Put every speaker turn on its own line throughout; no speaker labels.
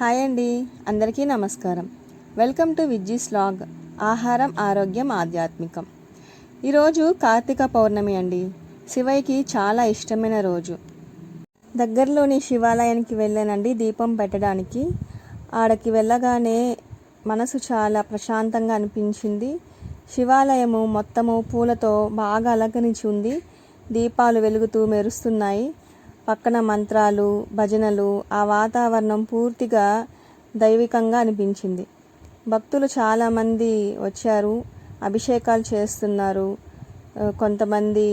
Hi అండి. అందరికీ నమస్కారం. వెల్కమ్ టు విజ్జీ స్లాగ్ ఆహారం ఆరోగ్యం ఆధ్యాత్మికం. ఈరోజు కార్తీక పౌర్ణమి అండి. శివయ్యకి చాలా ఇష్టమైన రోజు. దగ్గరలోని శివాలయానికి వెళ్ళానండి దీపం పెట్టడానికి. ఆడకి వెళ్ళగానే మనసు చాలా ప్రశాంతంగా అనిపించింది. శివాలయము మొత్తము పూలతో బాగా అలంకరించి ఉంది. దీపాలు వెలుగుతూ మెరుస్తున్నాయి. పక్కన మంత్రాలు భజనలు ఆ వాతావరణం పూర్తిగా దైవికంగా అనిపించింది. భక్తులు చాలామంది వచ్చారు అభిషేకాలు చేస్తున్నారు. కొంతమంది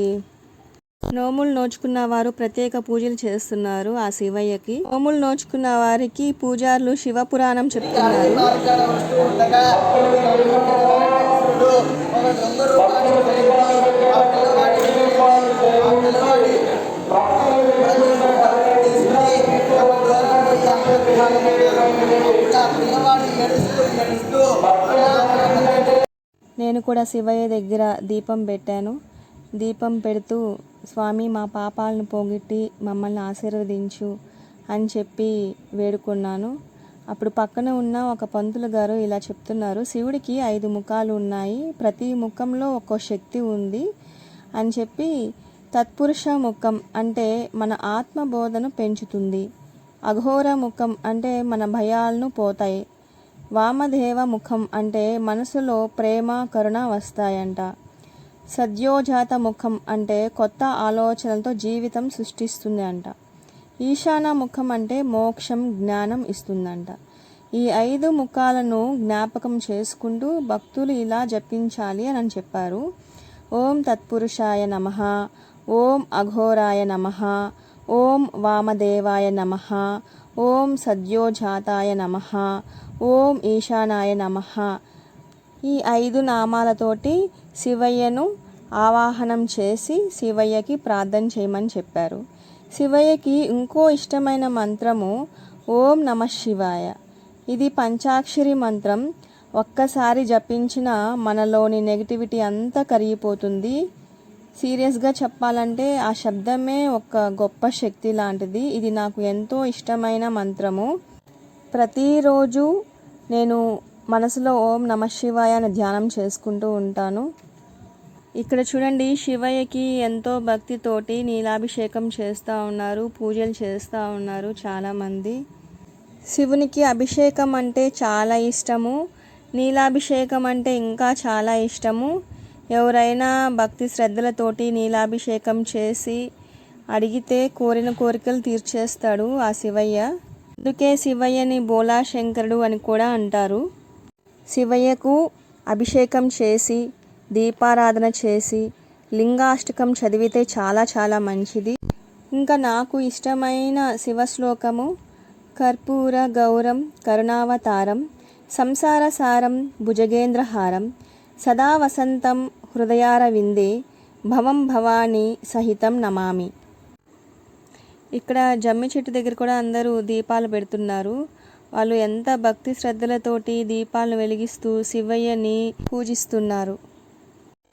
నోములు నోచుకున్న వారు ప్రత్యేక పూజలు చేస్తున్నారు ఆ శివయ్యకి. నోములు నోచుకున్న వారికి పూజారులు శివ పురాణం చెప్తున్నారు నేను కూడా శివయ్య దగ్గర దీపం పెట్టాను. దీపం పెడుతూ స్వామి మా పాపాలను పోగొట్టి మమ్మల్ని ఆశీర్వదించు అని చెప్పి వేడుకున్నాను. అప్పుడు పక్కన ఉన్న ఒక పంతులు గారు ఇలా చెప్తున్నారు శివుడికి ఐదు ముఖాలు ఉన్నాయి. ప్రతి ముఖంలో ఒక్కో శక్తి ఉంది అని చెప్పి తత్పురుష ముఖం అంటే మన ఆత్మబోధను పెంచుతుంది. అఘోర ముఖం అంటే మన భయాలను పోతాయి. వామదేవ ముఖం అంటే మనసులో ప్రేమ కరుణ వస్తాయంట. సద్యోజాత ముఖం అంటే కొత్త ఆలోచనలతో జీవితం సృష్టిస్తుంది అంట ఈశాన ముఖం అంటే మోక్షం జ్ఞానం ఇస్తుందంట. ఈ ఐదు ముఖాలను జ్ఞాపకం చేసుకుంటూ భక్తులు ఇలా జపించాలి అని చెప్పారు. ఓం తత్పురుషాయ నమ. ఓం అఘోరాయ నమ. ఓం వామదేవాయ నమ. ఓం సద్యోజాతాయ నమ. ఓం ఈశానాయ నమ. ఈ ఐదు నామాలతోటి శివయ్యను ఆవాహనం చేసి శివయ్యకి ప్రార్థన చేయమని చెప్పారు. శివయ్యకి ఇంకో ఇష్టమైన మంత్రము ఓం నమ శివాయ. ఇది పంచాక్షరి మంత్రం. ఒక్కసారి జపించిన మనలోని నెగిటివిటీ అంతా కరిగిపోతుంది. సీరియస్గా చెప్పాలంటే ఆ శబ్దమే ఒక గొప్ప శక్తి లాంటిది. ఇది నాకు ఎంతో ఇష్టమైన మంత్రము. ప్రతిరోజు నేను మనసులో ఓం నమ శివాయ అని ధ్యానం చేసుకుంటూ ఉంటాను. ఇక్కడ చూడండి శివయ్యకి ఎంతో భక్తితోటి నీలాభిషేకం చేస్తూ ఉన్నారు పూజలు చేస్తూ ఉన్నారు చాలామంది. శివునికి అభిషేకం అంటే చాలా ఇష్టము. నీలాభిషేకం అంటే ఇంకా చాలా ఇష్టము. ఎవరైనా భక్తి శ్రద్ధలతోటి నీలాభిషేకం చేసి అడిగితే కోరిన కోరికలు తీర్చేస్తాడు ఆ శివయ్య. అందుకే శివయ్యని బోలా శంకరుడు అని కూడా అంటారు. శివయ్యకు అభిషేకం చేసి దీపారాధన చేసి లింగాష్టకం చదివితే చాలా చాలా మంచిది. ఇంకా నాకు ఇష్టమైన శివ శ్లోకము కర్పూర గౌరం కరుణావతారం సంసార సారం భుజగేంద్రహారం సదా వసంతం హృదయారవిందే భవం భవానీ సహితం నమామి. ఇక్కడ జమ్మి చెట్టు దగ్గర కూడా అందరూ దీపాలు పెడుతున్నారు. వాళ్ళు ఎంత భక్తి శ్రద్ధలతోటి దీపాలను వెలిగిస్తూ శివయ్యని పూజిస్తున్నారు.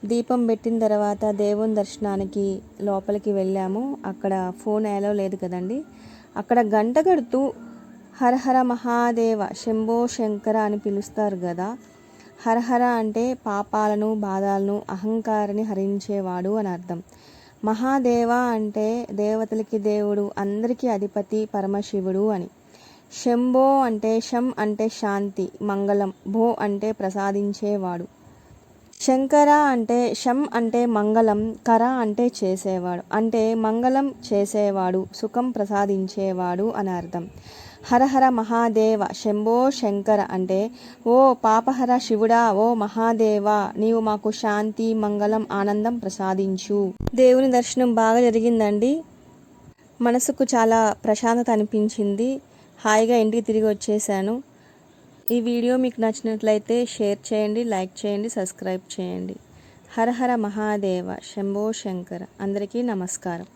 దీపం పెట్టిన తర్వాత దేవుని దర్శనానికి లోపలికి వెళ్ళాము. అక్కడ ఫోన్ ఎలా లేదు కదండి. అక్కడ గంట కడుతూ హరహర మహాదేవ శంభో శంకర అని పిలుస్తారు కదా. హరహర అంటే పాపాలను బాధలను అహంకారాన్ని హరించేవాడు అని అర్థం. మహాదేవ అంటే దేవతలకి దేవుడు అందరికీ అధిపతి పరమశివుడు అని. శంభో అంటే శం అంటే శాంతి మంగళం భో అంటే ప్రసాదించేవాడు. శంకర అంటే శం అంటే మంగళం కర అంటే చేసేవాడు. అంటే మంగళం చేసేవాడు సుఖం ప్రసాదించేవాడు అని అర్థం. హరహర మహాదేవ శంభో శంకర అంటే ఓ పాపహర శివుడా ఓ మహాదేవ నీవు మాకు శాంతి మంగళం ఆనందం ప్రసాదించు. దేవుని దర్శనం బాగా జరిగిందండి. మనసుకు చాలా ప్రశాంతత అనిపించింది. హాయిగా ఇంటికి తిరిగి వచ్చేసాను ఈ వీడియో మీకు నచ్చినట్లయితే షేర్ చేయండి లైక్ చేయండి సబ్స్క్రైబ్ చేయండి. హర హర మహాదేవ శంభో శంకర. అందరికీ నమస్కారం.